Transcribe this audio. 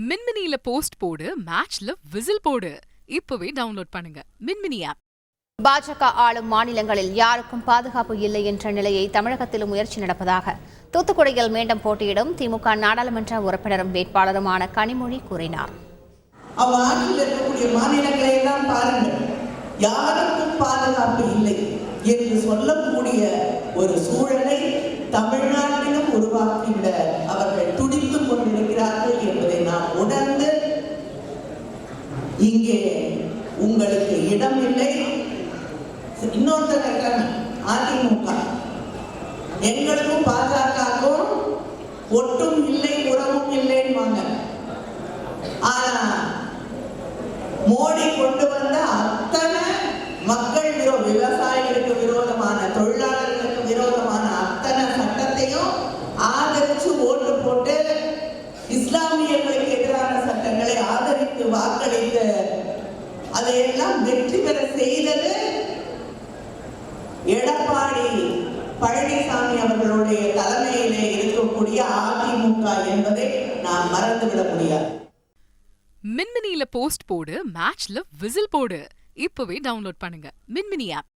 மின்மினியில post போடு மேட்ச்ல whistle போடு. இப்பவே டவுன்லோட் பண்ணுங்க. மின்மினி ஆப். பாஜக ஆளும் மாநிலங்களில் யாருக்கும் பாதுகாப்பு இல்லை என்ற நிலையை தமிழகத்திலும் முயற்சி நடப்பதாக தூத்துக்குடியில் மீண்டும் போட்டியிடும் திமுக நாடாளுமன்ற உறுப்பினரும் வேட்பாளருமான கனிமொழி கூறினார். அவ ஆட்சியில் இருக்கக்கூடிய மாநிலங்களை எல்லாம் பாருங்கள். யாருக்கும் பாதுகாப்பு இல்லை என்று சொல்லக்கூடிய ஒரு சூழலை தமிழ்நாட்டிலும் உருவாக்கிவிட இங்கே உங்களுக்கு இடம் இல்லை இன்னொருத்தர் அதிமுக. எங்களுக்கும் பாஜகவுக்கும் ஒட்டும் இல்லை உறவும் இல்லைன்னு ஆனா மோடி கொண்டு வந்த அத்தனை மக்கள் விரோ விவசாயிகளுக்கு விரோதமான தொழிலாளர்களுக்கு விரோதமான அத்தனை சட்டத்தையும் ஆதரிச்சு ஓட்டு போட்டு இஸ்லாமியர்களுக்கு எதிரான சட்டங்களை ஆதரித்து வாக்களித்து அதையெல்லாம் வெற்றி பெற செய்தது எடப்பாடி பழனிசாமி அவர்களுடைய தலைமையிலே இருக்கக்கூடிய அதிமுக என்பதை நாம் மறந்துவிட முடியாது. மின்மினியில போஸ்ட் போடு மேட்ச்ல விசில் போடு. இப்பவே டவுன்லோட் பண்ணுங்க. மின்மினி ஆப்